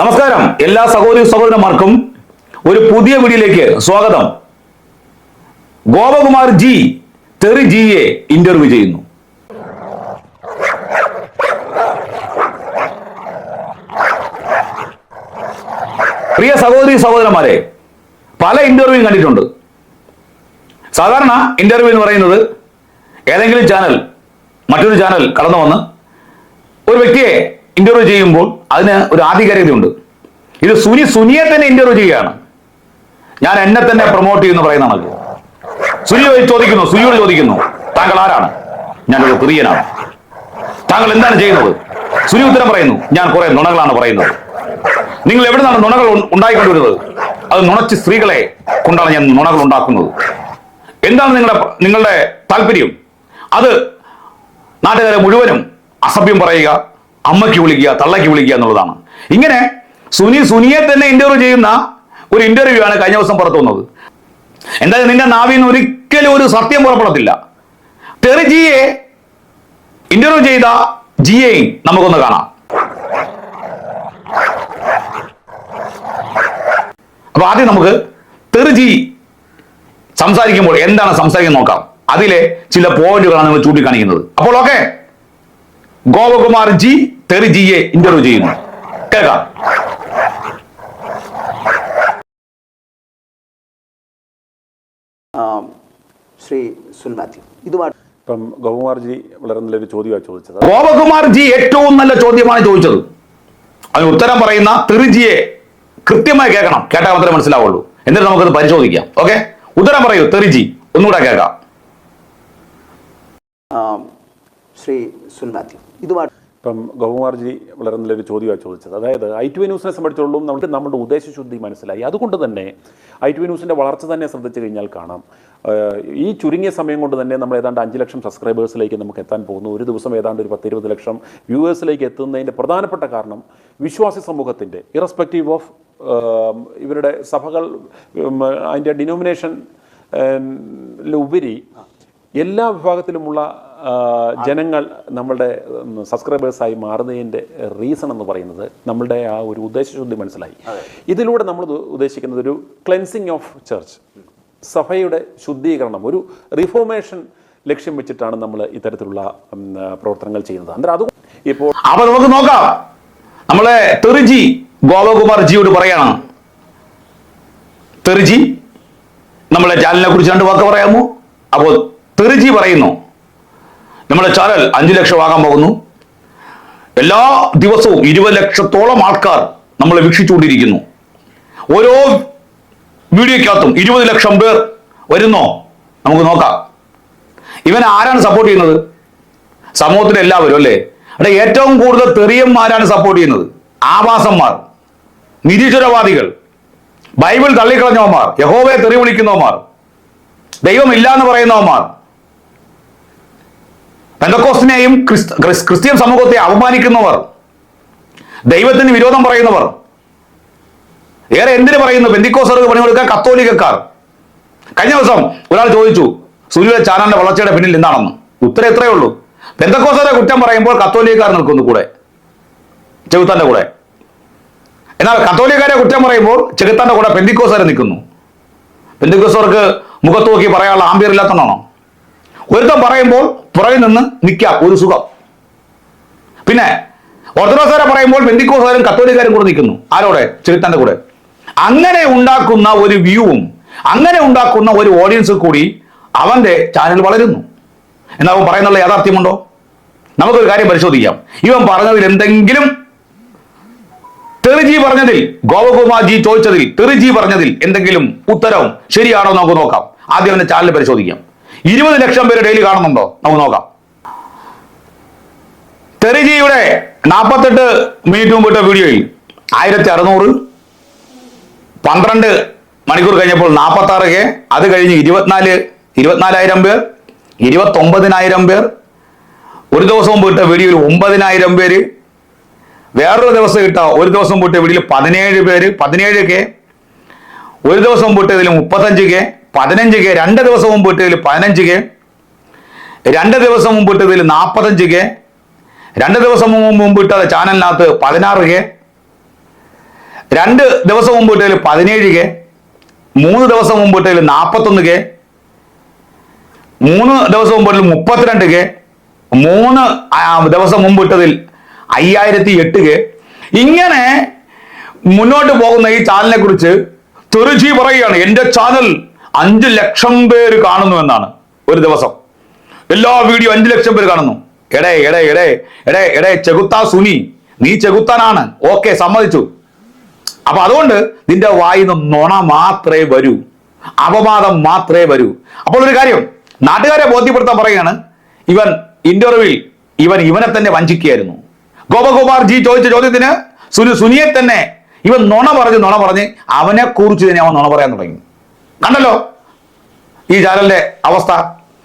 നമസ്കാരം. എല്ലാ സഹോദരി സഹോദരന്മാർക്കും ഒരു പുതിയ വീഡിയോയിലേക്ക് സ്വാഗതം. ഗോപകുമാർ ജി തെറി ജിയെ ഇന്റർവ്യൂ ചെയ്യുന്നു. പ്രിയ സഹോദരി സഹോദരന്മാരെ പല ഇന്റർവ്യൂ കണ്ടിട്ടുണ്ട്. സാധാരണ ഇന്റർവ്യൂ എന്ന് പറയുന്നത് ഏതെങ്കിലും ചാനൽ മറ്റൊരു ചാനൽ കടന്നു വന്ന് ഒരു വ്യക്തിയെ ഇന്റർവ്യൂ ചെയ്യുമ്പോൾ അതിന് ഒരു ആധികാരികതയുണ്ട്. ഇത് സുനി സുനിയെ തന്നെ ഇന്റർവ്യൂ ചെയ്യുകയാണ്. ഞാൻ എന്നെ തന്നെ പ്രൊമോട്ട് ചെയ്യുന്നു പറയുന്ന ആൾക്ക് സുനി ചോദിക്കുന്നു സുനിയോട് ചോദിക്കുന്നു താങ്കൾ ആരാണ്? ഞാനൊരു പ്രിയനാണ് താങ്കൾ എന്താണ് ചെയ്യുന്നത്? സുനി ഉത്തരം പറയുന്നു ഞാൻ കുറെ നുണകളാണ് പറയുന്നത്. നിങ്ങൾ എവിടെ നിന്നാണ് നുണകൾ ഉണ്ടായിക്കൊണ്ടിരുന്നത്? അത് നുണച്ച് സ്ത്രീകളെ കൊണ്ടാണ് ഞാൻ നുണകൾ ഉണ്ടാക്കുന്നത്. എന്താണ് നിങ്ങളുടെ നിങ്ങളുടെ താല്പര്യം? അത് നാട്ടുകാരെ മുഴുവനും അസഭ്യം പറയുക അമ്മയ്ക്ക് വിളിക്കുക തള്ളയ്ക്ക് വിളിക്കുക എന്നുള്ളതാണ്. ഇങ്ങനെ സുനി സുനിയെ തന്നെ ഇന്റർവ്യൂ ചെയ്യുന്ന ഒരു ഇന്റർവ്യൂ ആണ് കഴിഞ്ഞ ദിവസം പുറത്തു വന്നത്. എന്തായാലും നിന്റെ നാവിൽ നിന്ന് ഒരിക്കലും ഒരു സത്യം പുറപ്പെടത്തില്ല. തെറി ജിയെ ഇന്റർവ്യൂ ചെയ്ത ജിയെയും നമുക്കൊന്ന് കാണാം. അപ്പൊ ആദ്യം നമുക്ക് തെറിജി സംസാരിക്കുമ്പോൾ എന്താണ് സംസാരിക്കുന്നത് നോക്കാം. അതിലെ ചില പോയിന്റുകളാണ് നിങ്ങൾ ചൂണ്ടിക്കാണിക്കുന്നത്. അപ്പോൾ ഓക്കെ? ഗോപകുമാർ ജി തെറി ജിയെ ഇന്റർവ്യൂ ചെയ്യുന്നു. കേൾക്കാം. ആം, ശ്രീ സുൽ മാത്യു ഇതുമായിട്ട് ഇപ്പം വളരെ നല്ലൊരു ചോദ്യമാണ് ചോദിച്ചത്. ഗോപകുമാർ ജി ഏറ്റവും നല്ല ചോദ്യമാണ് ചോദിച്ചത്. അതിന് ഉത്തരം പറയുന്ന തെറിജിയെ കൃത്യമായി കേൾക്കണം. കേട്ടാൽ മാത്രമേ മനസ്സിലാവുള്ളൂ. എന്നിട്ട് നമുക്കത് പരിശോധിക്കാം. ഓക്കെ? ഉത്തരം പറയൂ തെറിജി ഒന്നുകൂടെ കേൾക്കാം. ആം, ശ്രീ സുൽ ഇതുമായിട്ട് ഇപ്പം ഗോകുമാർജി വളരെ നല്ലൊരു ചോദ്യമാണ് ചോദിച്ചത്. അതായത് ഐ ടി വി ന്യൂസിനെ സംബന്ധിച്ചോളം നമുക്ക് നമ്മുടെ ഉദ്ദേശശുദ്ധി മനസ്സിലായി. അതുകൊണ്ട് തന്നെ ഐ ടി വി ന്യൂസിന്റെ വളർച്ച തന്നെ ശ്രദ്ധിച്ചു കഴിഞ്ഞാൽ കാണാം. ഈ ചുരുങ്ങിയ സമയം കൊണ്ട് തന്നെ നമ്മൾ ഏതാണ്ട് അഞ്ച് ലക്ഷം സബ്സ്ക്രൈബേഴ്സിലേക്ക് നമുക്ക് എത്താൻ പോകുന്നു. ഒരു ദിവസം ഏതാണ്ട് ഒരു പത്തിരുപത് ലക്ഷം വ്യൂവേഴ്സിലേക്ക് എത്തുന്നതിന്റെ പ്രധാനപ്പെട്ട കാരണം വിശ്വാസി സമൂഹത്തിന്റെ ഇറസ്പെക്റ്റീവ് ഓഫ് ഇവരുടെ സഭകൾ അതിന്റെ ഡിനോമിനേഷൻ ഉപരി എല്ലാ വിഭാഗത്തിലുമുള്ള ജനങ്ങൾ നമ്മളുടെ സബ്സ്ക്രൈബേഴ്സായി മാറുന്നതിന്റെ റീസൺ എന്ന് പറയുന്നത് നമ്മളുടെ ആ ഒരു ഉദ്ദേശശുദ്ധി മനസ്സിലായി. ഇതിലൂടെ നമ്മൾ ഉദ്ദേശിക്കുന്നത് ഒരു ക്ലെൻസിങ് ഓഫ് ചർച്ച് സഭയുടെ ശുദ്ധീകരണം ഒരു റിഫോർമേഷൻ ലക്ഷ്യം വെച്ചിട്ടാണ് നമ്മൾ ഇത്തരത്തിലുള്ള പ്രവർത്തനങ്ങൾ ചെയ്യുന്നത്. അന്നേരം അത് ഇപ്പോൾ അപ്പൊ നമുക്ക് നോക്കാം. നമ്മളെ തെറിജി ഗോപകുമാർ ജിയോട് പറയണം. തെറിജി നമ്മളെ ചാനലിനെ കുറിച്ച് രണ്ട് വാക്ക് പറയാമോ? അപ്പോൾ തെറിജി പറയുന്നു. നമ്മുടെ ചാനൽ അഞ്ചു ലക്ഷം ആകാൻ പോകുന്നു. എല്ലാ ദിവസവും ഇരുപത് ലക്ഷത്തോളം ആൾക്കാർ നമ്മളെ വീക്ഷിച്ചുകൊണ്ടിരിക്കുന്നു. ഓരോ വീഡിയോക്കകത്തും ഇരുപത് ലക്ഷം പേർ വരുന്നോ? നമുക്ക് നോക്കാം. ഇവൻ ആരാണ് സപ്പോർട്ട് ചെയ്യുന്നത്? സമൂഹത്തിലെ എല്ലാവരും അല്ലേ? അവിടെ ഏറ്റവും കൂടുതൽ തെറിയന്മാരാണ് സപ്പോർട്ട് ചെയ്യുന്നത്. ആവാസന്മാർ നിരീശ്വരവാദികൾ ബൈബിൾ തള്ളിക്കളഞ്ഞവന്മാർ യഹോവയെ തെറി വിളിക്കുന്നവന്മാർ ദൈവമില്ല എന്ന് പറയുന്നവന്മാർ. പെന്തക്കോസ്റ്റിനെയും ക്രിസ്ത്യൻ സമൂഹത്തെ അപമാനിക്കുന്നവർ ദൈവത്തിന് വിരോധം പറയുന്നവർ ഏറെ എന്തിനു പറയുന്നു? ബന്ധിക്കോസർക്ക് പണി കൊടുക്കാൻ കത്തോലിക്കക്കാർ. കഴിഞ്ഞ ദിവസം ഒരാൾ ചോദിച്ചു സൂര്യ ചാനലിന്റെ വളർച്ചയുടെ പിന്നിൽ എന്താണെന്ന്? ഉത്തരം എത്രയേ ഉള്ളൂ. ബന്ധക്കോസറെ കുറ്റം പറയുമ്പോൾ കത്തോലിക്കാർ നിൽക്കുന്നു കൂടെ ചെകുത്താന്റെ കൂടെ. എന്നാൽ കത്തോലിക്കാരെ കുറ്റം പറയുമ്പോൾ ചെകുത്താന്റെ കൂടെ പെന്തിക്കോസരെ നിൽക്കുന്നു. പെന്തിക്കോസർക്ക് മുഖത്ത് നോക്കി പറയാനുള്ള ആംബിയർ ഇല്ലാത്തതാണോ ഒരുത്തം പറയുമ്പോൾ പുറകിൽ നിന്ന് നിൽക്കാം ഒരു സുഖം. പിന്നെ ഓർത്തഡോക്സുകാരെ പറയുമ്പോൾ ബെന്തിക്കോസുകാരും കത്തോലിക്കാരും കൂടെ നിൽക്കുന്നു. ആരോടെ? ചെകുത്താന്റെ കൂടെ. അങ്ങനെ ഉണ്ടാക്കുന്ന ഒരു വ്യൂവും അങ്ങനെ ഉണ്ടാക്കുന്ന ഒരു ഓഡിയൻസ് കൂടി അവന്റെ ചാനൽ വളരുന്നു. എന്നാ അവൻ പറയുന്നുള്ള യാഥാർത്ഥ്യമുണ്ടോ? നമുക്കൊരു കാര്യം പരിശോധിക്കാം. ഇവൻ പറഞ്ഞതിൽ എന്തെങ്കിലും തെറിജി പറഞ്ഞതിൽ ഗോപകുമാർജി ചോദിച്ചതിൽ തെറിജി പറഞ്ഞതിൽ എന്തെങ്കിലും ഉത്തരവും ശരിയാണോ നമുക്ക് നോക്കാം. ആദ്യം അവന്റെ ചാനൽ പരിശോധിക്കാം. ഇരുപത് ലക്ഷം പേര് ഡെയിലി കാണുന്നുണ്ടോ? നമുക്ക് നോക്കാം. തെറിജിയുടെ നാൽപ്പത്തെട്ട് മിനിറ്റ് മുമ്പിട്ട വീഡിയോയിൽ ആയിരത്തി അറുന്നൂറ് പന്ത്രണ്ട് മണിക്കൂർ കഴിഞ്ഞപ്പോൾ നാൽപ്പത്തി ആറ് കെ അത് കഴിഞ്ഞ് ഇരുപത്തിനാല് ഇരുപത്തിനാലായിരം പേർ ഇരുപത്തൊമ്പതിനായിരം പേർ ഒരു ദിവസം മുമ്പ് ഇട്ട വീഡിയോയിൽ ഒമ്പതിനായിരം പേര് വേറൊരു ദിവസം ഇട്ട ഒരു ദിവസം മുമ്പ് ഇട്ട വീഡിയോയിൽ പതിനേഴ് പേര് പതിനേഴ് കെ ഒരു ദിവസം മുമ്പ് ഇട്ടതിൽ മുപ്പത്തഞ്ച് കെ പതിനഞ്ച് കെ രണ്ട് ദിവസം മുമ്പ് ഇട്ടതിൽ പതിനഞ്ച് കെ രണ്ട് ദിവസം മുമ്പ് ഇട്ടതിൽ നാൽപ്പത്തഞ്ച് കെ രണ്ട് ദിവസം മുമ്പ് മുമ്പ് ഇട്ട ചാനലിനകത്ത് പതിനാറ് കെ രണ്ട് ദിവസം മുമ്പ് ഇട്ടതിൽ പതിനേഴ് കെ മൂന്ന് ദിവസം മുമ്പ് ഇട്ടതിൽ നാൽപ്പത്തൊന്ന് കെ മൂന്ന് ദിവസം മുമ്പ് ഇട്ടതിൽ മുപ്പത്തിരണ്ട് കെ മൂന്ന് ദിവസം മുമ്പ് ഇട്ടതിൽ അയ്യായിരത്തി എട്ട് കെ. ഇങ്ങനെ മുന്നോട്ട് പോകുന്ന ഈ ചാനലിനെ കുറിച്ച് തുരുചി പറയുകയാണ്. എന്റെ ചാനൽ അഞ്ച് ലക്ഷം പേര് കാണുന്നു എന്നാണ് ഒരു ദിവസം. എല്ലാ വീഡിയോ അഞ്ചു ലക്ഷം പേര് കാണുന്നു. എടേ എടേ എടേ എടേ എടേ ചെകുത്താ സുനി. നീ ചെകുത്താനാണ്. ഓക്കെ സമ്മതിച്ചു. അപ്പൊ അതുകൊണ്ട് നിന്റെ വായിന്ന് നുണ മാത്രമേ വരൂ. അപവാദം മാത്രമേ വരൂ. അപ്പോൾ ഒരു കാര്യം നാട്ടുകാരെ ബോധ്യപ്പെടുത്താൻ പറയുകയാണ് ഇവൻ ഇന്റർവ്യൂവിൽ ഇവൻ ഇവനെ തന്നെ വഞ്ചിക്കുകയായിരുന്നു. ഗോപകുമാർ ജി ചോദിച്ച ചോദ്യത്തിന് സുനി സുനിയെ തന്നെ ഇവൻ നുണ പറഞ്ഞ് നുണ പറഞ്ഞ് അവനെ കുറിച്ച് തന്നെ അവൻ നുണ പറയാൻ തുടങ്ങി. കണ്ടല്ലോ? ഈ ചാനലിന്റെ അവസ്ഥ.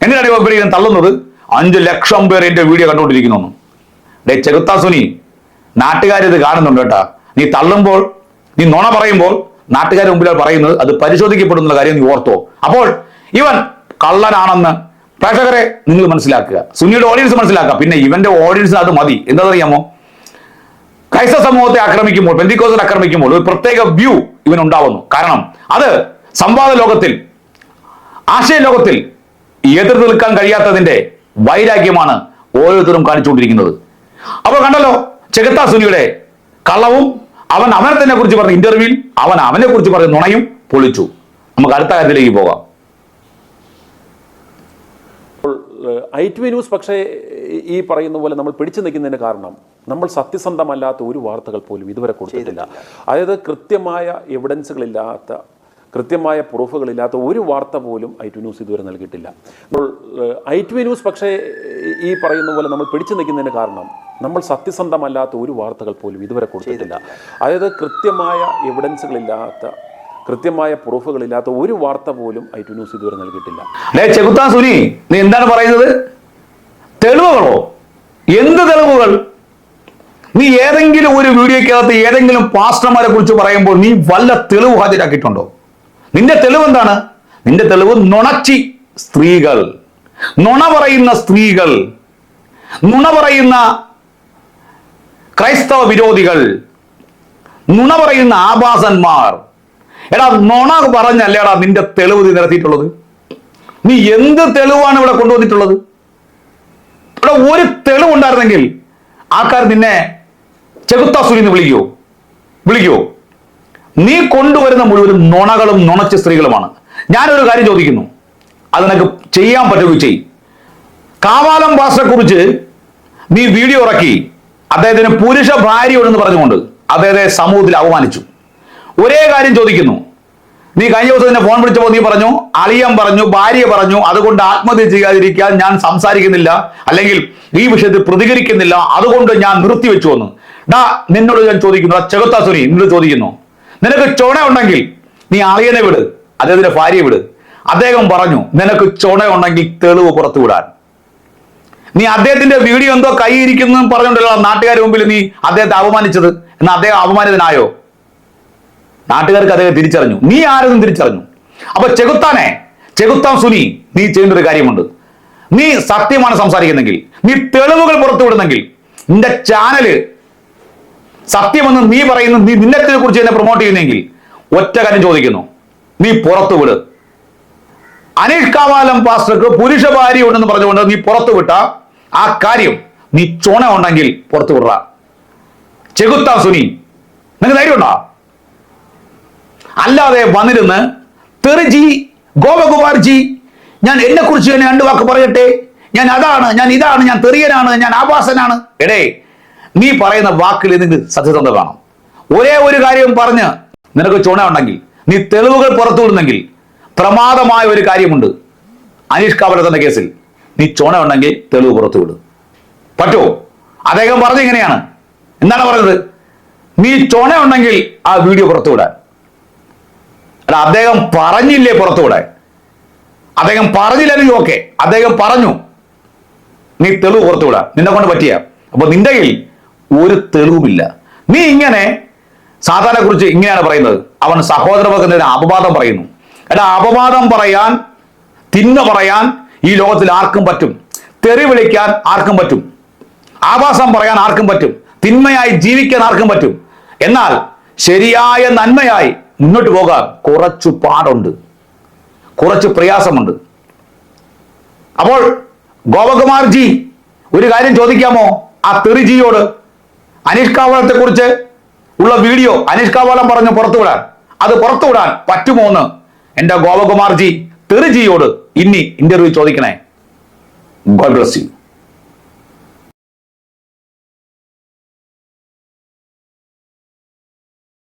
എന്തിനാണ് ഇവ ഇവിടെ ഇരുന്ന് തള്ളുന്നത്? അഞ്ചു ലക്ഷം പേർ എന്റെ വീഡിയോ കണ്ടുകൊണ്ടിരിക്കുന്നു ഡേ ചെകുത്താ സുനി നാട്ടുകാരിത് കാണുന്നുണ്ട് കേട്ടാ. നീ തള്ളുമ്പോൾ നീ നുണ പറയുമ്പോൾ നാട്ടുകാരുടെ മുമ്പിൽ പറയുന്നത് അത് പരിശോധിക്കപ്പെടുന്ന കാര്യം നീ ഓർത്തോ. അപ്പോൾ ഇവൻ കള്ളനാണെന്ന് പ്രേക്ഷകരെ നിങ്ങൾ മനസ്സിലാക്കുക. സുനിയുടെ ഓഡിയൻസ് മനസ്സിലാക്കുക. പിന്നെ ഇവന്റെ ഓഡിയൻസ് അത് മതി. എന്താണെന്നറിയാമോ? ക്രൈസ്തവ സമൂഹത്തെ ആക്രമിക്കുമ്പോൾ പെന്തിക്കോസിനെ ആക്രമിക്കുമ്പോൾ ഒരു പ്രത്യേക വ്യൂ ഇവനുണ്ടാവുന്നു. കാരണം അത് സംവാദ ലോകത്തിൽ ആശയ ലോകത്തിൽ എതിർത്ത് നിൽക്കാൻ കഴിയാത്തതിന്റെ വൈരാഗ്യമാണ് ഓരോരുത്തരും കാണിച്ചുകൊണ്ടിരിക്കുന്നത്. അപ്പോൾ കണ്ടല്ലോ ചെകത്താ സുനിയുടെ കള്ളവും അവൻ അവനെ തന്നെ കുറിച്ച് പറഞ്ഞ ഇന്റർവ്യൂവിൽ അവൻ അവനെ കുറിച്ച് പറഞ്ഞ നുണയും പൊളിച്ചു. നമുക്ക് അടുത്ത കാര്യത്തിലേക്ക് പോകാം. ഐ ടി വി ന്യൂസ് പക്ഷേ ഈ പറയുന്ന പോലെ നമ്മൾ പിടിച്ചു നിൽക്കുന്നതിന് കാരണം നമ്മൾ സത്യസന്ധമല്ലാത്ത ഒരു വാർത്തകൾ പോലും ഇതുവരെ കൊടുത്തിട്ടില്ല. അതായത് കൃത്യമായ എവിഡൻസുകളില്ലാത്ത കൃത്യമായ പ്രൂഫുകളില്ലാത്ത ഒരു വാർത്ത പോലും ഐ ടി ന്യൂസ് ഇതുവരെ നൽകിയിട്ടില്ല. അപ്പോൾ ഐ ടി ന്യൂസ് പക്ഷേ ഈ പറയുന്ന പോലെ നമ്മൾ പിടിച്ചു നിൽക്കുന്നതിന് കാരണം നമ്മൾ സത്യസന്ധമല്ലാത്ത ഒരു വാർത്തകൾ പോലും ഇതുവരെ കൊടുത്തിട്ടില്ല. അതായത് കൃത്യമായ എവിഡൻസുകളില്ലാത്ത കൃത്യമായ പ്രൂഫുകളില്ലാത്ത ഒരു വാർത്ത പോലും ഐ ടു ന്യൂസ് ഇതുവരെ നൽകിയിട്ടില്ല. ചെകുത്താൻ സുനി നീ എന്താണ് പറയുന്നത്? തെളിവുകളോ? എന്ത് തെളിവുകൾ? നീ ഏതെങ്കിലും ഒരു വീഡിയോക്കകത്ത് ഏതെങ്കിലും പാസ്റ്റർമാരെ കുറിച്ച് പറയുമ്പോൾ നീ വല്ല തെളിവ് ഹാജരാക്കിയിട്ടുണ്ടോ? നിന്റെ തെളിവ് എന്താണ്? നിന്റെ തെളിവ് നുണച്ചി സ്ത്രീകൾ. നുണ പറയുന്ന സ്ത്രീകൾ. നുണ പറയുന്ന ക്രൈസ്തവ വിരോധികൾ. നുണ പറയുന്ന ആഭാസന്മാർ. എടാ നുണ പറഞ്ഞല്ലേടാ നിന്റെ തെളിവ് നിരത്തിയിട്ടുള്ളത്? നീ എന്ത് തെളിവാണ് ഇവിടെ കൊണ്ടുവന്നിട്ടുള്ളത്? ഇവിടെ ഒരു തെളിവുണ്ടായിരുന്നെങ്കിൽ ആൾക്കാർ നിന്നെ ചെകുത്താസുരി എന്ന് വിളിക്കോ? വിളിക്കോ? നീ കൊണ്ടുവരുന്ന മുഴുവനും നുണകളും നുണച്ച സ്ത്രീകളുമാണ്. ഞാനൊരു കാര്യം ചോദിക്കുന്നു. അത് നിനക്ക് ചെയ്യാൻ പറ്റുക ചെയ്യും കാവാലം ബാസിനെക്കുറിച്ച് കുറിച്ച് നീ വീഡിയോ ഇറക്കി. അദ്ദേഹത്തിന് പുരുഷ ഭാര്യയുണ്ടെന്ന് പറഞ്ഞുകൊണ്ട് അദ്ദേഹത്തെ സമൂഹത്തിൽ അവമാനിച്ചു ഒരേ കാര്യം ചോദിക്കുന്നു. നീ കഴിഞ്ഞ ദിവസം നിന്നെ ഫോൺ വിളിച്ചപ്പോൾ നീ പറഞ്ഞു അളിയൻ പറഞ്ഞു ഭാര്യ പറഞ്ഞു അതുകൊണ്ട് ആത്മഹത്യ ചെയ്യാതിരിക്കാൻ ഞാൻ സംസാരിക്കുന്നില്ല അല്ലെങ്കിൽ ഈ വിഷയത്തിൽ പ്രതികരിക്കുന്നില്ല അതുകൊണ്ട് ഞാൻ നിർത്തിവെച്ചു വന്നു ഡാ നിന്നോട് ഞാൻ ചോദിക്കുന്നു ചെകുത്താസുനി നിന്നോട് ചോദിക്കുന്നു. നിനക്ക് ചുണ ഉണ്ടെങ്കിൽ നീ അളിയനെ വിട് അദ്ദേഹത്തിന്റെ ഭാര്യയെ വിട്. അദ്ദേഹം പറഞ്ഞു നിനക്ക് ചുണ ഉണ്ടെങ്കിൽ തെളിവ് പുറത്തു വിടാൻ. നീ അദ്ദേഹത്തിന്റെ വീഡിയോ എന്തോ കൈയിരിക്കുന്നു പറഞ്ഞുകൊണ്ടല്ലോ നാട്ടുകാരുടെ മുമ്പിൽ നീ അദ്ദേഹത്തെ അപമാനിച്ചത്? എന്നാൽ അദ്ദേഹം അപമാനിതനായോ? നാട്ടുകാർക്ക് അദ്ദേഹം തിരിച്ചറിഞ്ഞു. നീ ആരെന്നും തിരിച്ചറിഞ്ഞു. അപ്പൊ ചെകുത്താനെ ചെകുത്താൻ സുനി നീ ചെയ്യേണ്ട ഒരു കാര്യമുണ്ട്. നീ സത്യമാണ് സംസാരിക്കുന്നെങ്കിൽ നീ തെളിവുകൾ പുറത്തുവിടുന്നെങ്കിൽ നിന്റെ ചാനൽ സത്യമെന്ന് നീ പറയുന്ന നീ നിന്നത്തിനെ കുറിച്ച് എന്നെ പ്രൊമോട്ട് ചെയ്യുന്നെങ്കിൽ ഒറ്റ കാര്യം ചോദിക്കുന്നു. നീ പുറത്തു വിട്. അനിൽ കാവാലം പാസ്റ്റർക്ക് പുരുഷ ഭാര്യ ഉണ്ടെന്ന് പറഞ്ഞുകൊണ്ട് നീ പുറത്തു വിട്ട ആ കാര്യം നീ ചുണ ഉണ്ടെങ്കിൽ പുറത്തു വിടറ. ചെകുത്താ സുനി നിനക്ക് ധൈര്യമുണ്ടോ? അല്ലാതെ വന്നിരുന്ന് തെറിജി ഗോപകുമാർജി ഞാൻ എന്നെ കുറിച്ച് തന്നെ രണ്ട് വാക്ക് പറയട്ടെ? ഞാൻ അതാണ് ഞാൻ ഇതാണ് ഞാൻ തെറിയനാണ് ഞാൻ ആഭാസനാണ്. എടേ നീ പറയുന്ന വാക്കിൽ നിനക്ക് സത്യസന്ധ കാണും. ഒരേ ഒരു കാര്യം പറഞ്ഞ് നിനക്ക് ചുണ ഉണ്ടെങ്കിൽ നീ തെളിവുകൾ പുറത്തുവിടുന്നെങ്കിൽ പ്രമാദമായ ഒരു കാര്യമുണ്ട്. അനീഷ് കാവലത്തിന്റെ കേസിൽ നീ ചുണ ഉണ്ടെങ്കിൽ തെളിവ് പുറത്തുവിടും. പറ്റോ? അദ്ദേഹം പറഞ്ഞത് ഇങ്ങനെയാണ്. എന്താണ് പറഞ്ഞത്? നീ ചുണ ഉണ്ടെങ്കിൽ ആ വീഡിയോ പുറത്തുവിടാൻ. അല്ല അദ്ദേഹം പറഞ്ഞില്ലേ പുറത്തുവിടാൻ? അദ്ദേഹം പറഞ്ഞില്ലെങ്കിൽ ഓക്കെ. അദ്ദേഹം പറഞ്ഞു നീ തെളിവ് പുറത്തുവിടാം നിന്നെ കൊണ്ട് പറ്റിയ. അപ്പൊ നിന്റെ കയ്യിൽ ഒരു തെളിവുമില്ല. നീ ഇങ്ങനെ സാധാരണ കുറിച്ച് ഇങ്ങനെയാണ് പറയുന്നത്. അവൻ സഹോദരവർഗത്തിന് അപവാദം പറയുന്നു. എടാ അപവാദം പറയാൻ തിന്മ പറയാൻ ഈ ലോകത്തിൽ ആർക്കും പറ്റും. തെറി വിളിക്കാൻ ആർക്കും പറ്റും. ആവാസം പറയാൻ ആർക്കും പറ്റും. തിന്മയായി ജീവിക്കാൻ ആർക്കും പറ്റും. എന്നാൽ ശരിയായ നന്മയായി മുന്നോട്ട് പോകാൻ കുറച്ചു പാടുണ്ട്. കുറച്ച് പ്രയാസമുണ്ട്. അപ്പോൾ ഗോപകുമാർജി ഒരു കാര്യം ചോദിക്കാമോ? ആ തെറിജിയോട് അനീഷ് കാവളത്തെ കുറിച്ച് ഉള്ള വീഡിയോ അനീഷ് പറഞ്ഞ് പറഞ്ഞു പുറത്തുവിടാൻ. അത് പുറത്തുവിടാൻ പറ്റുമോ എന്ന് എന്റെ ഗോപകുമാർജി തെറിജിയോട് ഇനി ഇന്റർവ്യൂ ചോദിക്കണേ. God bless you